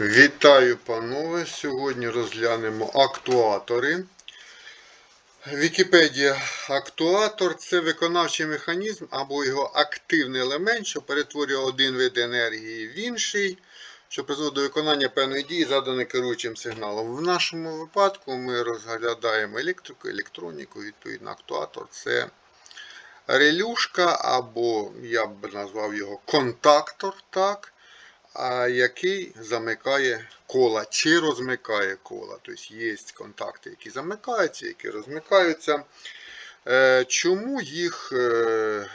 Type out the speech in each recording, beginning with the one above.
Вітаю, панове! Сьогодні розглянемо актуатори. Вікіпедія актуатор це виконавчий механізм або його активний елемент, що перетворює один вид енергії в інший, що призводить до виконання певної дії, заданої керуючим сигналом. В нашому випадку ми розглядаємо електрику, електроніку, відповідно, актуатор це релюшка, або я б назвав його контактор. так, який замикає кола чи розмикає кола. Тобто є контакти, які замикаються, які розмикаються. Е, Чому їх е,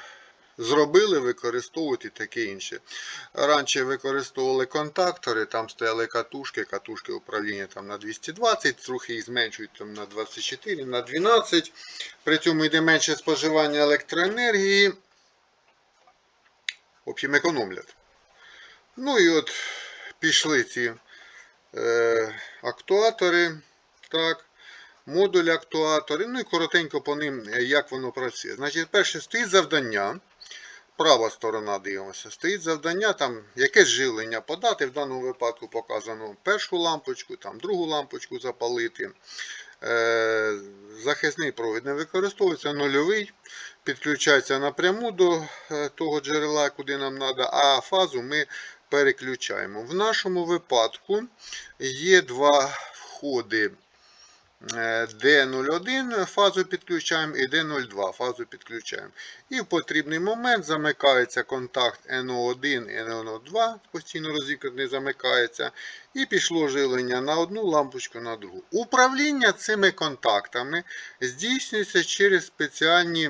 зробили, використовують і таке інше? Раніше використовували контактори, там стояли катушки, катушки управління там на 220, трохи їх зменшують там на 24, на 12. При цьому йде менше споживання електроенергії. В общем, економлять. Ну і от пішли ці е, актуатори, так, модуль актуатори. Ну і коротенько по ним, е, як воно працює. Значить, перше стоїть завдання. Права сторона дивимося. Стоїть завдання, там якесь живлення подати. В даному випадку показано першу лампочку, там другу лампочку запалити. Е, захисний провід не використовується, нульовий. Підключається напряму до е, того джерела, куди нам треба, а фазу ми переключаємо. В нашому випадку є два входи. Е, D01 фазу підключаємо і D02 фазу підключаємо. І в потрібний момент замикається контакт NO1 і NO2, постійно розікрений замикається. І пішло живлення на одну лампочку на другу. Управління цими контактами здійснюється через спеціальні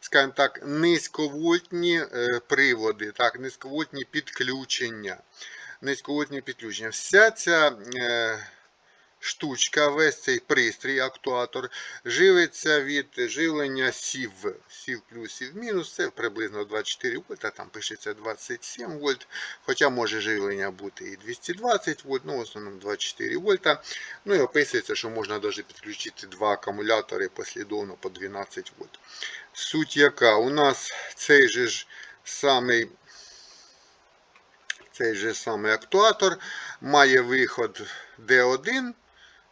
скажімо так, низьковольтні е, приводи, так, низьковольтні підключення. Низьковольтні підключення. Вся ця е, штучка, весь цей пристрій, актуатор, живиться від живлення сів. Сів плюс, сів мінус, це приблизно 24 вольта, там пишеться 27 вольт, хоча може живлення бути і 220 вольт, ну в основному 24 вольта. Ну і описується, що можна навіть підключити два акумулятори послідовно по 12 вольт. Суть яка? У нас цей же ж самий цей же самий актуатор має виход D1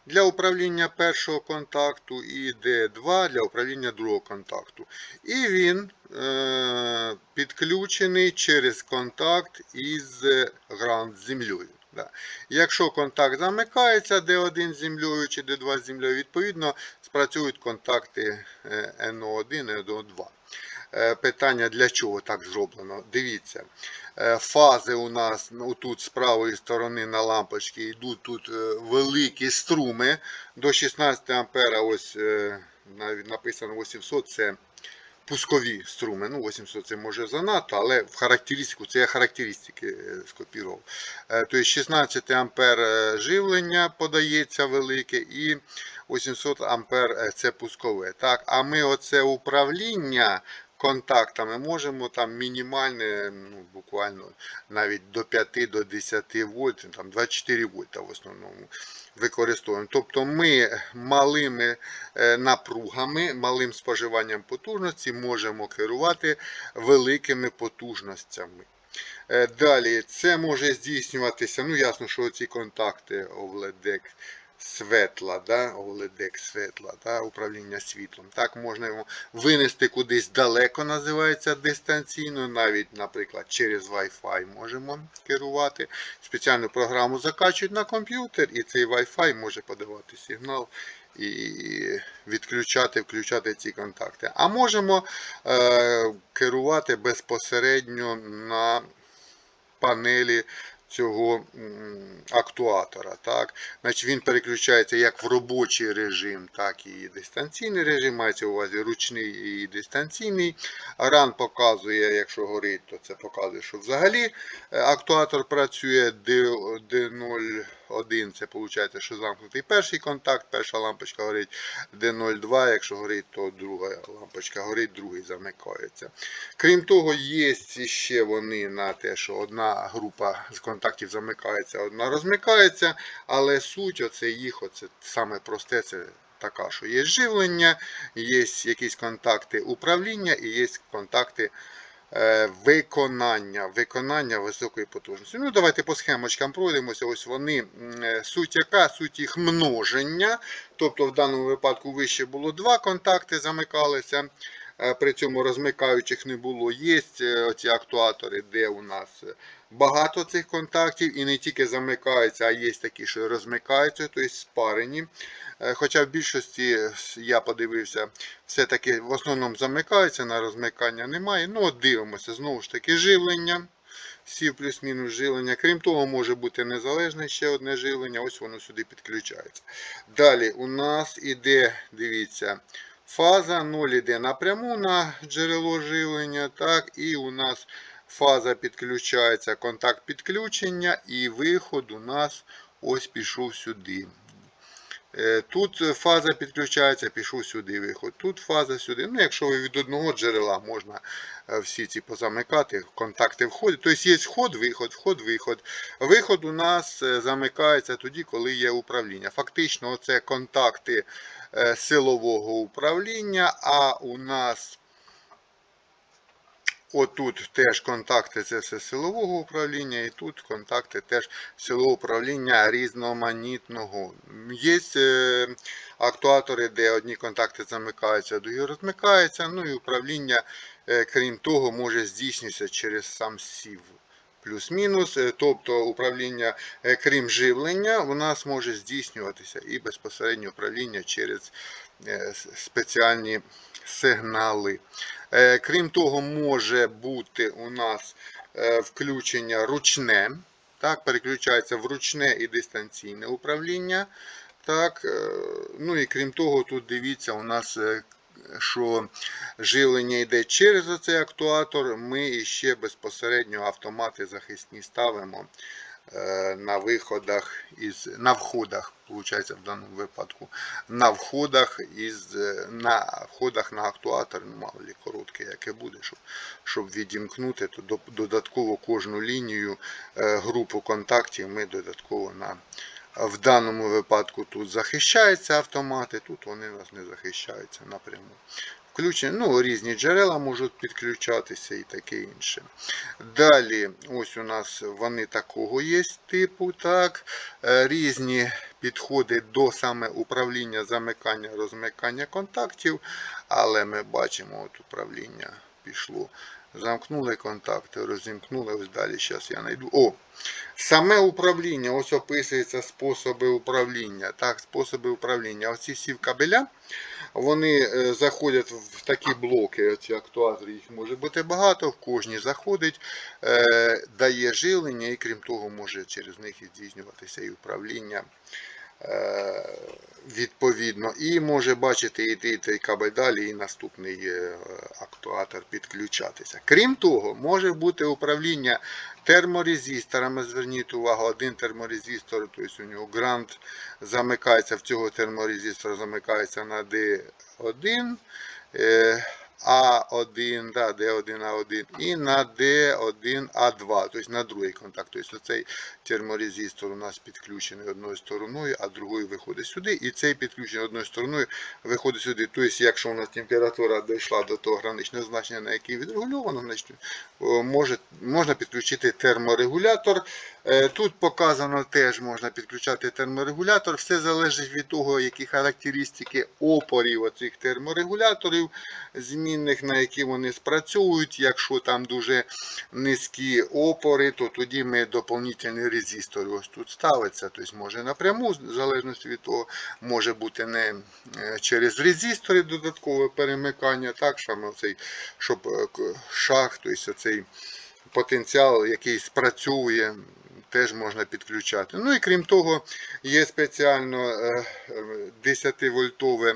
для управління першого контакту і D2 для управління другого контакту. І він е, підключений через контакт із гранд з землею. Якщо контакт замикається D1 з землею чи D2 з землею, відповідно спрацюють контакти NO1 і NO2. Е, питання для чого так зроблено? Дивіться, е, фази у нас ну, тут з правої сторони на лампочці йдуть тут е, великі струми до 16 А. Ось написано 800 це пускові струми. Ну, 800 це може занадто, але в характеристику, це я характеристики скопірував. Тобто 16 А живлення подається велике і 800 А це пускове. Так? А ми оце управління контактами можемо там мінімальне, ну, буквально навіть до 5 до 10 вольт, там 24 вольта в основному використовуємо. Тобто ми малими е, напругами, малим споживанням потужності можемо керувати великими потужностями. Е, далі це може здійснюватися, ну ясно, що ці контакти OVLED светла, да, OLED светла, да, управління світлом. Так, можна його винести кудись далеко, називається дистанційно, навіть, наприклад, через Wi-Fi можемо керувати. Спеціальну програму закачують на комп'ютер, і цей Wi-Fi може подавати сигнал. І відключати, включати ці контакти. А можемо е, керувати безпосередньо на панелі цього актуатора. Так? Значить, Він переключається як в робочий режим, так і дистанційний режим. Мається у увазі ручний і дистанційний. Ран показує, якщо горить, то це показує, що взагалі е, актуатор працює D0. 1 це виходить, що замкнутий перший контакт, перша лампочка горить D02, якщо горить, то друга лампочка горить, другий замикається. Крім того, є ще вони на те, що одна група з контактів замикається, одна розмикається, але суть оце їх, оце саме просте, це така, що є живлення, є якісь контакти управління і є контакти виконання, виконання високої потужності. Ну, давайте по схемочкам пройдемося. Ось вони е, суть яка, суть їх множення. Тобто в даному випадку вище було два контакти, замикалися. е, При цьому розмикаючих не було. Є ці актуатори, де у нас е, багато цих контактів і не тільки замикаються, а є такі, що розмикаються, тобто спарені. Е, Хоча в більшості е, я подивився, все-таки в основному замикаються, на розмикання немає. Ну, от дивимося, знову ж таки, живлення. Сів плюс-мінус живлення. Крім того, може бути незалежне ще одне живлення, ось воно сюди підключається. Далі у нас іде, дивіться, фаза 0 іде напряму на джерело живлення. так, І у нас фаза підключається, контакт підключення, і виход у нас ось пішов сюди. Е, Тут фаза підключається, пішов сюди виход. Тут фаза сюди. Ну, якщо ви від одного джерела можна е, всі ці позамикати, контакти входять. Тобто є вход, виход, вход, виход. Виход у нас е, замикається тоді, коли є управління. Фактично, це контакти силового управління, а у нас Отут теж контакти це все силового управління, і тут контакти теж силового управління різноманітного. Є е, актуатори, де одні контакти замикаються, другі розмикаються. Ну і управління, е, крім того, може здійснюватися через сам сів. Плюс-мінус, е, тобто управління, крім живлення, у нас може здійснюватися і безпосередньо управління через спеціальні сигнали. Е, Крім того, може бути у нас е, включення ручне, так, переключається в ручне і дистанційне управління. Так, е, ну і крім того, тут дивіться, у нас що живлення йде через оцей актуатор, ми ще безпосередньо автомати захисні ставимо на виходах із на входах, виходить, в даному випадку, на входах із е, на входах на актуатор, ну мало лі коротке, яке буде, щоб, щоб відімкнути, то додатково кожну лінію е, групу контактів ми додатково на в даному випадку тут захищаються автомати, тут вони нас не захищаються напряму. Включені, ну, різні джерела можуть підключатися і таке інше. Далі, ось у нас вони такого є типу, так, е, різні підходи до саме управління замикання, розмикання контактів, але ми бачимо, от управління пішло. Замкнули контакти, розімкнули, ось далі зараз я знайду. О, Саме управління, ось описується способи управління. Так, способи управління. Оці всі кабеля, вони е, заходять в такі блоки, оці актуатори, їх може бути багато, в кожній заходить, е, дає живлення і крім того, може через них і здійснюватися і управління. Е, Відповідно, і може бачити і той кабель далі, і наступний е, актуатор підключатися. Крім того, може бути управління терморезисторами. Зверніть увагу, один терморезистор, тобто у нього грант замикається в цього терморезистора, замикається на D1, е, А1, да, D1, А1 і на D1, А2, тобто на другий контакт. Тобто цей терморезистор у нас підключений одною стороною, а другою виходить сюди. І цей підключений одною стороною виходить сюди. Тобто, якщо у нас температура дійшла до того граничного значення, на який відрегульовано, значить може, можна підключити терморегулятор. Е, Тут показано теж можна підключати терморегулятор. Все залежить від того, які характеристики опорів оцих терморегуляторів, змінних, на які вони спрацьовують. Якщо там дуже низькі опори, то тоді ми доповнительний резистор ось тут ставиться. Тобто може напряму, в залежності від того, може бути не е, через резистори додаткове перемикання, так, саме оцей, щоб е, шах, тобто оцей потенціал, який спрацьовує, теж можна підключати. Ну і крім того, є спеціально е, е, 10-вольтове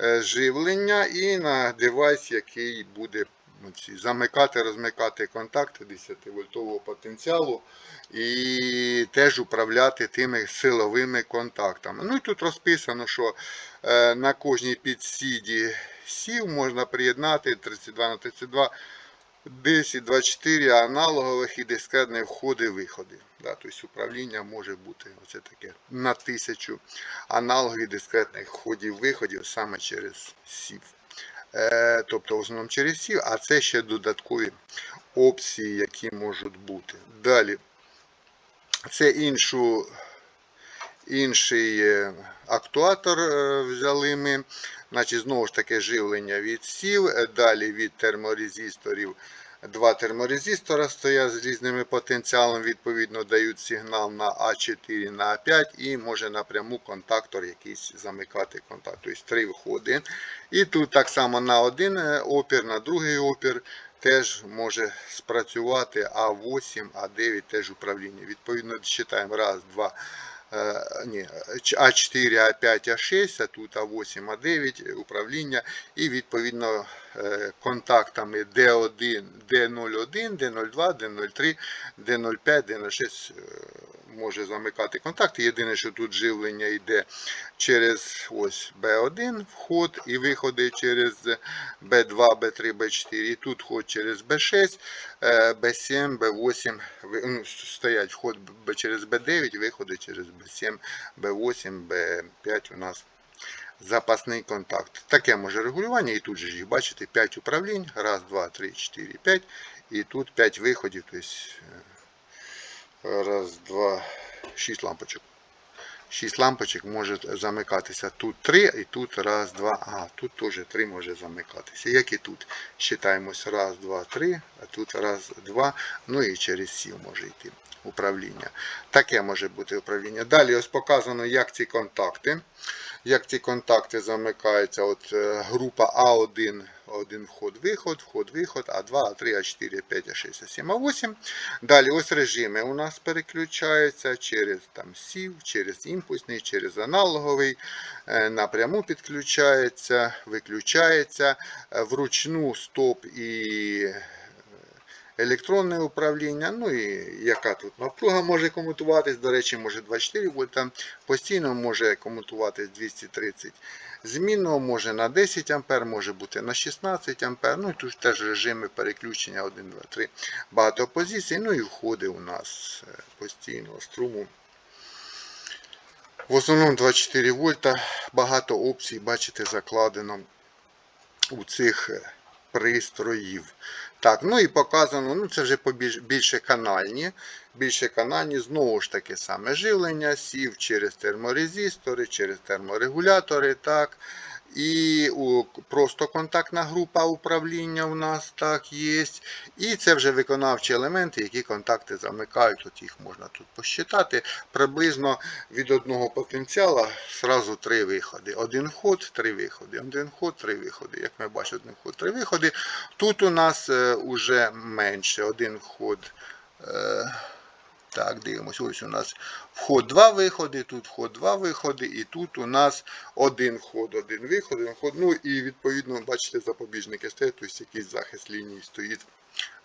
е, живлення і на девайс, який буде замикати, розмикати контакти 10-вольтового потенціалу і теж управляти тими силовими контактами. Ну і тут розписано, що е, на кожній підсіді сів можна приєднати 32 на 32 10, 24 аналогових і дискретних входи-виходи. Да, тобто управління може бути оце таке на тисячу аналогів дискретних входів-виходів саме через сів. Е, тобто в основному через сів, а це ще додаткові опції, які можуть бути. Далі. Це іншу, інший е, актуатор е, взяли ми. Значить, знову ж таки живлення від сів, далі від терморезисторів. Два терморезистора стоять з різними потенціалами, відповідно дають сигнал на А4, на А5 і може напряму контактор якийсь замикати контакт. Тобто три входи. І тут так само на один е, опір, на другий опір теж може спрацювати А8, А9 теж управління. Відповідно, читаємо раз, два. Ні, А4, А5, А6, а тут А8, А9 управління і відповідно контактами D1, D01, D02, D03, D05, D06 е, може замикати контакти. Єдине, що тут живлення йде через ось B1 вход і виходи через B2, B3, B4. І тут вход через B6, е, B7, B8 ну, стоять вход через B9, виходи через B7, B8, B5 у нас запасний контакт. Таке може регулювання, і тут же їх бачите 5 управлінь. Раз, два, три, чотири, п'ять. І тут 5 виходів, тобто раз, два, шість лампочок. Шість лампочок може замикатися. Тут три і тут раз, два. А, тут теж три може замикатися. Як і тут. Считаємось раз, два, три, а тут раз, два. Ну і через сіл може йти управління. Таке може бути управління. Далі ось показано, як ці контакти. Як ці контакти замикаються. От е, група А1, один вход-виход, вход-виход, А2, А3, А4, А5, А6, А7, А8. Далі ось режими у нас переключаються через там сів, через імпульсний, через аналоговий, е, напряму підключається, виключається, е, вручну стоп і електронне управління. Ну і яка тут напруга може комутуватись. До речі, може 24 вольта, постійно може комутуватись 230 Змінно може на 10 А, може бути на 16 А. Ну і тут теж режими переключення 1, 2, 3. Багато позицій. Ну і входи у нас е, постійного струму. В основному 24 вольта. Багато опцій, бачите, закладено у цих е, пристроїв. Так, ну і показано, ну це вже більше канальні. Більше канальні, знову ж таки саме живлення, сів через терморезистори, через терморегулятори. так. І просто контактна група управління у нас так є. І це вже виконавчі елементи, які контакти замикають. От їх можна тут посчитати. Приблизно від одного потенціала зразу три виходи. Один вход, три виходи. Один вход, три виходи. Як ми бачимо, один вход, три виходи. Тут у нас вже менше. Один вход. Так, дивимося, ось у нас вход два виходи, тут вход два виходи, і тут у нас один вход, один виход, один вход. Ну і відповідно, бачите, запобіжники стоять, тобто якийсь захист лінії стоїть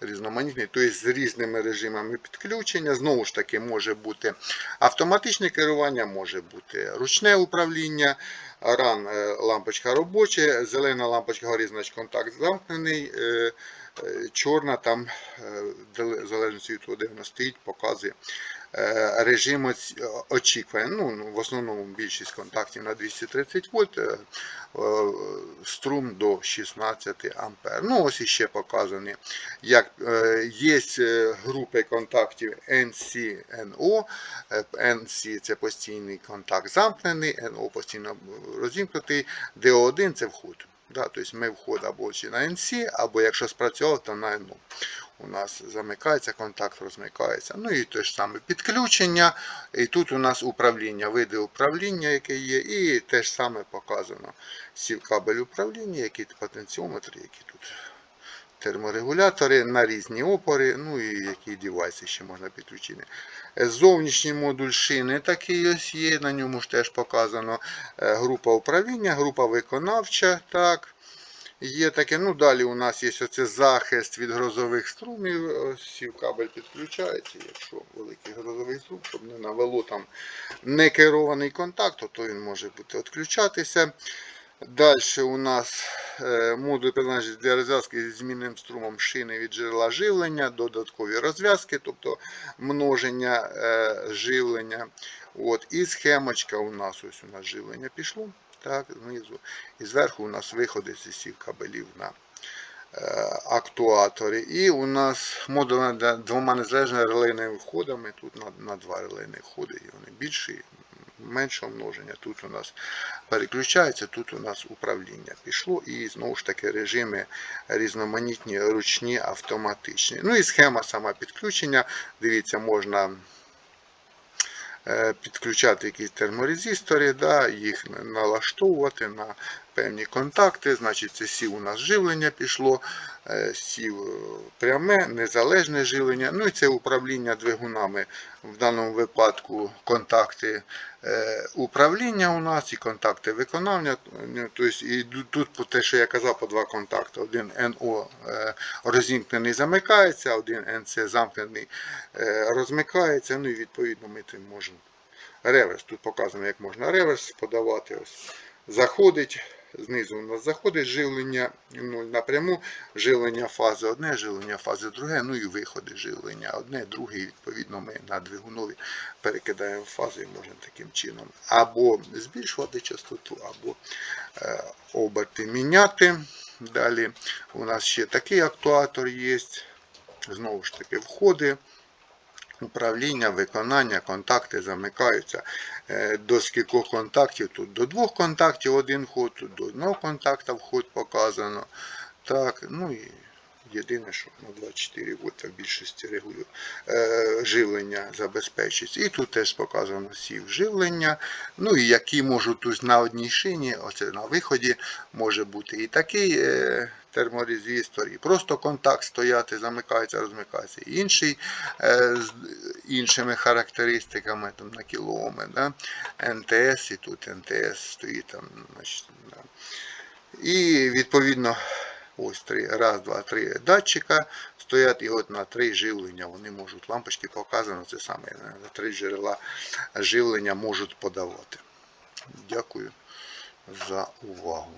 різноманітний, тобто з різними режимами підключення. Знову ж таки, може бути автоматичне керування, може бути ручне управління. Ран е, лампочка робоча, зелена лампочка горить, значить контакт замкнений. е, е, Чорна там, в залежності від того, де вона стоїть, показує режим очікування. Ну, ну, в основному більшість контактів на 230 вольт, е, е, струм до 16 ампер. Ну, ось іще показані, як е, є е, групи контактів NC-NO. Е, NC це постійний контакт замкнений, NO постійно розімкнутий, DO1 це вход. Да, тобто ми вход або чи на NC, або якщо спрацьовував, то на NO. У нас замикається контакт, розмикається. Ну і те ж саме підключення. І тут у нас управління, види управління, яке є, і те ж саме показано. Сів кабель управління, які потенціометри, які тут терморегулятори на різні опори, ну і які девайси ще можна підключити. Е, Зовнішній модуль шини такий ось є, на ньому ж теж показано е, група управління, група виконавча. так. Є таке, ну далі у нас є оце захист від грозових струмів. Ось кабель підключається, якщо великий грозовий струм, щоб не навело там некерований контакт, то він може бути відключатися. Далі у нас е, модуль призначений для розв'язки зі змінним струмом шини від джерела живлення, додаткові розв'язки, тобто множення е, живлення. От, І схемочка у нас ось у нас живлення пішло. так, знизу. І зверху у нас виходи зі всіх кабелів на е, актуатори. І у нас модуль двома незалежними релейними входами. Тут на, на два релейні входи, і вони більші, меншого множення. Тут у нас переключається, тут у нас управління пішло. І знову ж таки режими різноманітні, ручні, автоматичні. Ну і схема сама підключення. Дивіться, можна е, підключати якісь терморезистори, да, їх налаштовувати на певні контакти. Значить, це сів у нас живлення пішло, е, сів е, пряме, незалежне живлення. Ну і це управління двигунами. В даному випадку контакти е, управління у нас і контакти виконання. Ну, Тобто, і тут те, що я казав, по два контакти. Один НО розімкнений замикається, один НЦ замкнений розмикається. Ну і відповідно ми тим можемо реверс. Тут показано, як можна реверс подавати. Ось заходить. Знизу у нас заходить живлення ну, напряму, живлення фази одне, живлення фази друге, ну і виходи живлення одне, друге, і відповідно ми на двигунові перекидаємо фази і можемо таким чином або збільшувати частоту, або е, оберти міняти. Далі у нас ще такий актуатор є. Знову ж таки, входи управління, виконання, контакти замикаються е, до скількох контактів. Тут до двох контактів один вход, тут до одного контакта вход показано. Так, ну і єдине, що на 24 вольта в більшості регулю... е, живлення забезпечується. І тут теж показано сів живлення. Ну і які можуть на одній шині, оце на виході, може бути і такий е, терморезистор, і просто контакт стояти, замикається, розмикається. І інший е, з іншими характеристиками там, на кілооми. Да? НТС, і тут НТС стоїть там. Значить, да. І відповідно ось три, раз, два, три датчика стоять, і от на три живлення вони можуть, лампочки показано, це саме е, на три джерела живлення можуть подавати. Дякую за увагу.